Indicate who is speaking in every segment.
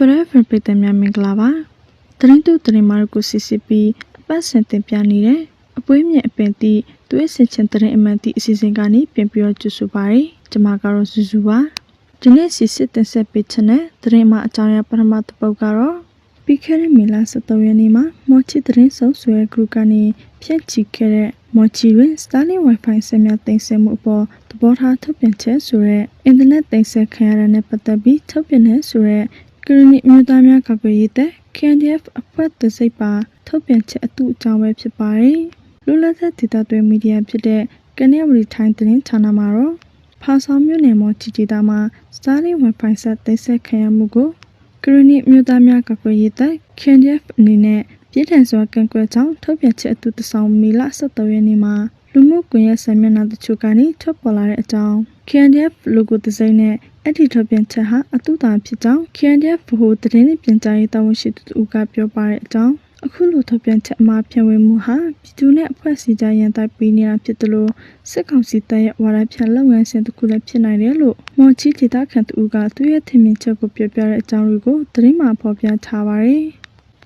Speaker 1: Forever ပြည်သူများမင်္ဂလာပါတရင်တူတရင်မာကိုစစ်စစ်ပြီးအပတ်စဉ်တင်ပြနေတဲ့အပွေးမြင့်အပင်တိသွေးစင်ချင်တရင်အမှန်တိအစီအစဉ်ကနေပြင်ပြီးတော့ကြိုဆိုပါရယ်ကျွန်မကတော့ဇူဇူပါဒီနေ့စစ်စစ်တင်ဆက်ပေးချင်တဲ့တရင်မာအကြောင်းအရာပထမတစ်ပုဒ်ကတော့ပြီးခဲ့တဲ့မေလ23ရက်နေ့မှာမော်ချီတရင်ဆုံဆွဲ group ကနေဖြန့်ချီခဲ့တဲ့မော်ချီတွင် Starlink Wi-Fi ဆက်များတင်ဆက်မှုအပေါ်သဘောထားထုတ်ပြန်ချက်ဆိုရဲအင်တာနက်တင်ဆက်ခံရတဲ့နဲ့ပတ်သက်ပြီးထုတ်ပြန်တဲ့ဆိုရဲ ကရဏီမြို့သားများကာကွယ်ရေးတပ် KNDF အဖွဲ့တစိပ်ပါထုတ်ပြန်ချက်အတူအကြောင်းပဲဖြစ်ပါတယ်။လူလက်သက်ဒေတာတွင်မီဒီယာဖြစ်တဲ့ကနေဝရီထိုင်းသတင်းဌာနမှာတော့ဖာဆောင်မြို့နယ်မော်ချီတီတာမှာ Starlink Wi-Fi ဆက်သိမ်းဆက်ခံရမှုကိုကရဏီမြို့သားများကာကွယ်ရေးတပ် KNDF အနေနဲ့ပြည်ထန်စွာကန့်ကွက်ကြောင်းထုတ်ပြန်ချက်အတူတဆောင်မီလ17ရက်နေ့မှာလူမှုကွန်ရက်စာမျက်နှာတချို့ကနေထွက်ပေါ်လာတဲ့အကြောင်း KNDF logo ဒီဇိုင်းနဲ့ အဲ့ဒီထုတ်ပြန်ချက်ဟာအတူတာဖြစ်ကြောင်း KNDF ဗဟိုသတင်းနှင့်ပြန်ကြားရေးတာဝန်ရှိသူကပြောပါတဲ့အကြောင်းအခုလိုထုတ်ပြန်ချက်အမှာပြန်ဝင်မှုဟာပြည်သူနဲ့အဖွဲ့အစည်းကြားရန်တိုက်ပေးနေတာဖြစ်တယ်လို့စစ်ကောင်စီတပ်ရဲ့ဝါဒဖြန့်လုပ်ငန်းစဉ်တစ်ခုလည်းဖြစ်နိုင်တယ်လို့မော်ချီဒေတာခန်တူကသူ့ရဲ့ထင်မြင်ချက်ကိုပြောပြတဲ့အကြောင်းတွေကိုသတင်းမှာဖော်ပြထားပါတယ်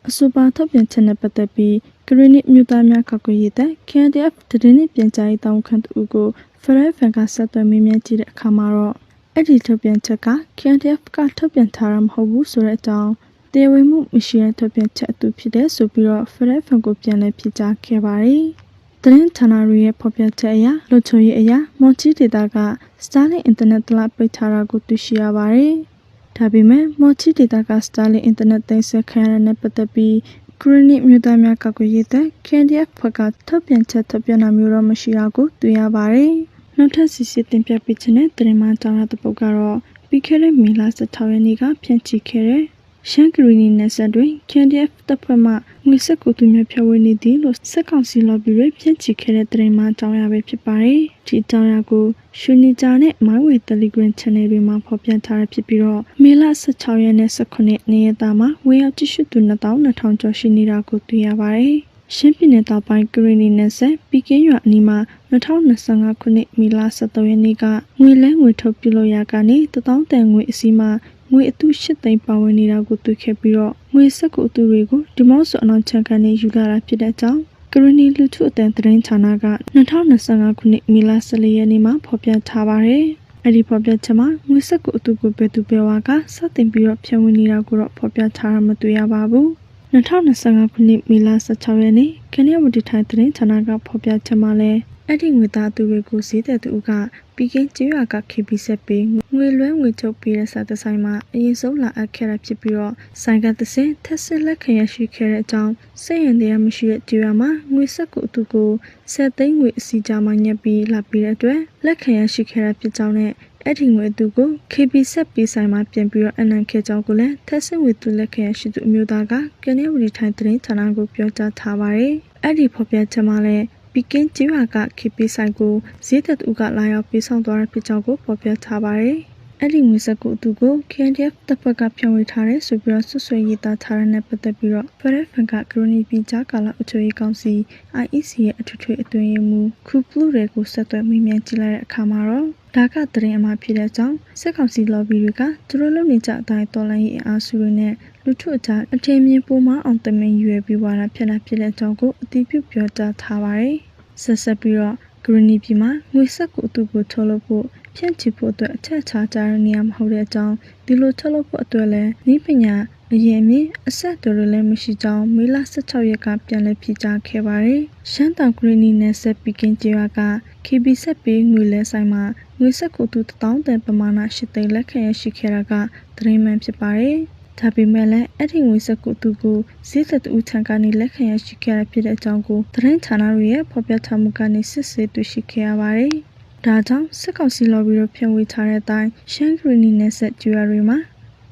Speaker 1: အဆိုပါထုတ်ပြန်ချက်နဲ့ပတ်သက်ပြီးဂရနစ်မြို့သားများကာကွယ်ရေးတပ် KNDF သတင်းနှင့်ပြန်ကြားရေးတာဝန်ခံတူကိုဖရဲဖန်ကဆက်သွယ်မေးမြန်းကြည့်တဲ့အခါမှာတော့ အဲ့ဒီထုတ်ပြန်ချက်က KNDF ကထုတ်ပြန်ထားတာမဟုတ်ဘူးဆိုတဲ့အကြောင်းတရားဝင်မှုမရှိတဲ့ထုတ်ပြန်ချက်အတူဖြစ်တဲ့ဆိုပြီးတော့ဖရဲဖန်ကိုပြန်လည်ဖြေကြားခဲ့ပါတယ်။သတင်းဌာနတွေရဲ့ဖော်ပြချက်အရလွတ်ချုံရေးအရာမော်ချီဒေတာက Starlink Internet တလပိတ်ထားတာကိုသိရှိရပါတယ်။ဒါပေမဲ့မော်ချီဒေတာက Starlink Internet သိမ်းဆက်ခံရတဲ့ပတ်သက်ပြီးခရနိမြို့သားများကာကွယ်ရေးတပ် KNDF ဘက်ကထုတ်ပြန်ချက်ထုတ်ပြန်တာမျိုးတော့မရှိတာကိုတွေ့ရပါတယ်။ နောက်ထပ်စီစစ်တင်ပြပေးခြင်းတဲ့တင်မှတောင်းရတဲ့ပုတ်ကတော့ပြီးခဲ့တဲ့မေလ16ရက်နေ့ကဖြန့်ချိခဲ့တဲ့ရှမ်းကရီနီနယ်စပ်တွင် KNDF တပ်ဖွဲ့မှငွေဆက်ကိုသူများဖြဝေနေသည်လို့စက်ကောင်စီလော်ဘီတွေဖြန့်ချိခဲ့တဲ့တင်မှတောင်းရပဲဖြစ်ပါတယ်။ဒီတောင်းရကိုရှူနီဂျာနဲ့ MyWay Telegram Channel တွေမှာဖော်ပြထားရဖြစ်ပြီးတော့မေလ16ရက်နဲ့18နေ့ရက်သားမှာဝေရောက်ကြည့်ရှုသူ2200ကျော်ရှိနေတာကိုတွေ့ရပါတယ်။ ရှင်းပြည်နယ်တောင်ပိုင်းကရီနီနယ်ဆက်ပီကင်းရွာအနီးမှာ2025ခုနှစ်မေလ23ရက်နေ့ကငွေလဲငွေထုတ်ပြုလုပ်ရာကနေ1000တန်ငွေအစီးမှာငွေအတု၈သိန်းပါဝင်နေတာကိုတွေ့ခဲ့ပြီးတော့ငွေဆက်ကိုအတုတွေကိုဒီမော့ဆိုအနောက်ချန်ကနေယူလာတာဖြစ်တဲ့ကြောင်းကရနီလူထုအတန်သတင်းဌာနက2025ခုနှစ်မေလ14ရက်နေ့မှာဖော်ပြထားပါတယ်။အဲ့ဒီဖော်ပြချက်မှာငွေဆက်ကိုအတုကိုဘယ်သူဘယ်ဝါကစတင်ပြီးတော့ဖြန့်ဝေနေတာကိုတော့ဖော်ပြထားတာမတွေ့ရပါဘူး။ 2025ခုနှစ်မေလ16ရက်နေ့ကနေဝတီထိုင်သတင်းဌာနကဖော်ပြချက်မှာလဲအဲ့ဒီငွေသားသူတွေကိုဈေးတဲ့သူကပြီးကင်းကျွော်ကခေပီဆက်ပြီးငွေလွှဲငွေချုပ်ပေးတဲ့စာတဆိုင်မှာအရင်ဆုံးလာအပ်ခဲ့တာဖြစ်ပြီးတော့ဆိုင်ကသစင်ထက်ဆလက်ခံရရှိခဲ့တဲ့အကြောင်းစိတ်ရင်တရားမရှိတဲ့ကျွော်မှာငွေဆက်ကိုအတူကိုဆက်သိန်းငွေအစီကြမှာညက်ပြီးလာပြီးတဲ့အတွက်လက်ခံရရှိခဲ့တာဖြစ်ကြောင်းနဲ့ အဲ့ဒီငွေသူကို KB ဆက်ပေးဆိုင်မှာပြင်ပြီးတော့အနံခဲ့ကြောင်းကိုလည်းထက်ဆင်ဝေသူလက်ခံရရှိသူအမျိုးသားကကနေဝတီထိုင်သတင်းဌာနကိုပြောကြားထားပါတယ်။အဲ့ဒီဖော်ပြချက်မှာလည်းပီကင်းကျွာကခေပီဆိုင်ကိုဈေးသက်သူကလာရောက်ပေးဆောင်သွားတဲ့ဖြစ်ကြောင်းကိုဖော်ပြထားပါတယ်။ အဲ့ဒီငွေစက်ကိုသူကို KNDF တပ်ဖွဲ့ကဖြန့်ဝေထားတဲ့ဆိုပြီးတော့ဆွဆွဲရေးသားထားတဲ့နဲ့ပတ်သက်ပြီးတော့ဖရက်ဖန်ကကရိုနီပီဂျာကာလာအချိုရေးကောင်စီ IEC ရဲ့အထွေထွေအတွင်းရေးမှူးခုပလူတွေကိုဆက်သွယ်မိမြန်ကြည့်လိုက်တဲ့အခါမှာတော့ဒါကတရင်အမှဖြစ်တဲ့အကြောင်းစစ်ကောင်စီ lobby တွေကသူတို့လုပ်နေကြအတိုင်းတော်လိုင်းရေးအားစုတွေနဲ့လူထုအကြားအထင်မြင်ပုံမှန်အောင်တမင်ရွယ်ပြီးဝါဒဖြစ်လာဖြစ်တဲ့အကြောင်းကိုအတိပြုပြောကြားထားပါတယ်။ဆက်ဆက်ပြီးတော့ဂရနီပြည်မှာငွေဆက်ကိုအတူကိုထုတ်လုပ်ဖို့ ဖြန့်ချီဖို့အတွက်အထက်ချားကြတဲ့နေရာမဟုတ်တဲ့အကြောင်းဒီလိုထုတ်လုပ်ဖို့အတွက်လည်းဤပညာအရင်အမြင့်အဆက်တော်တွေလည်းမရှိကြောင်းမေလ16ရက်ကပြန်လည်ပြည်ကြားခဲ့ပါတယ်။ရှမ်းတောင်ဂရီနီနယ်ဆက်ပီကင်းကျေးရွာက KB ဆက်ပေးငွေလဲဆိုင်မှာငွေဆက်ကိုသူ1000တန်ပမာဏ8သိန်းလက်ခံရရှိခဲ့တာကသတင်းမှန်ဖြစ်ပါတယ်။ဒါပေမဲ့လည်းအဲ့ဒီငွေဆက်ကိုသူကိုဈေးသက်တူထံကနေလက်ခံရရှိခဲ့ရဖြစ်တဲ့အကြောင်းကိုသတင်းဌာနတွေရဲ့ဖော်ပြထားမှုကနေစစ်ဆေးတွေ့ရှိခဲ့ရပါတယ်။ ဒါကြောင့်စစ်ကောင်စီလော်ဘီတို့ဖြန့်ဝေထားတဲ့အတိုင်းရှမ်းဂရီနီနယ်ဆက်ကျွာတွေမှာ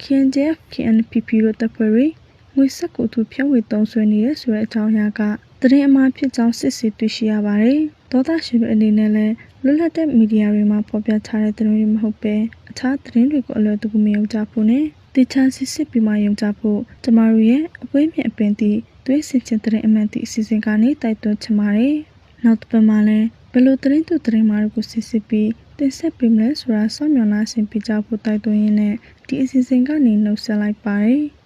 Speaker 1: KNJF KNPP တို့တပ်ဖွဲ့တွေငွေဆက်ကိုသူဖြန့်ဝေသုံးစွဲနေရဆိုတဲ့အကြောင်းအရာကသတင်းအမှားဖြစ်ကြောင်းစစ်ဆေးတွေ့ရှိရပါတယ်။ဒေါသရှင်တွေအနေနဲ့လည်းလွတ်လပ်တဲ့မီဒီယာတွေမှာဖော်ပြထားတဲ့သတင်းတွေမဟုတ်ပဲအခြားသတင်းတွေကိုအလွယ်တကူမယုံကြဖို့နဲ့တေချာစစ်စစ်ပြီးမှယုံကြဖို့ကျမတို့ရဲ့အပွေးမြင့်အပင်တီသွေးစင်ချင်တဲ့အမှန်တီအစီအစဉ်ကနေတိုက်တွန်းချင်ပါတယ်။နောက်တစ်ပတ်မှာလည်း ဘယ်လိုသတင်းသူသတင်းမားတို့ကိုစစ်စစ်ပြီးတတင်ဆက်ပေးမလဲဆိုတာစောင့်မျှော်နှားဆင်ပေးကြဖို့တိုက်တွန်းရင်းနဲ့ဒီအစီအစဉ်ကနေနှုတ်ဆက်လိုက်ပါတယ်။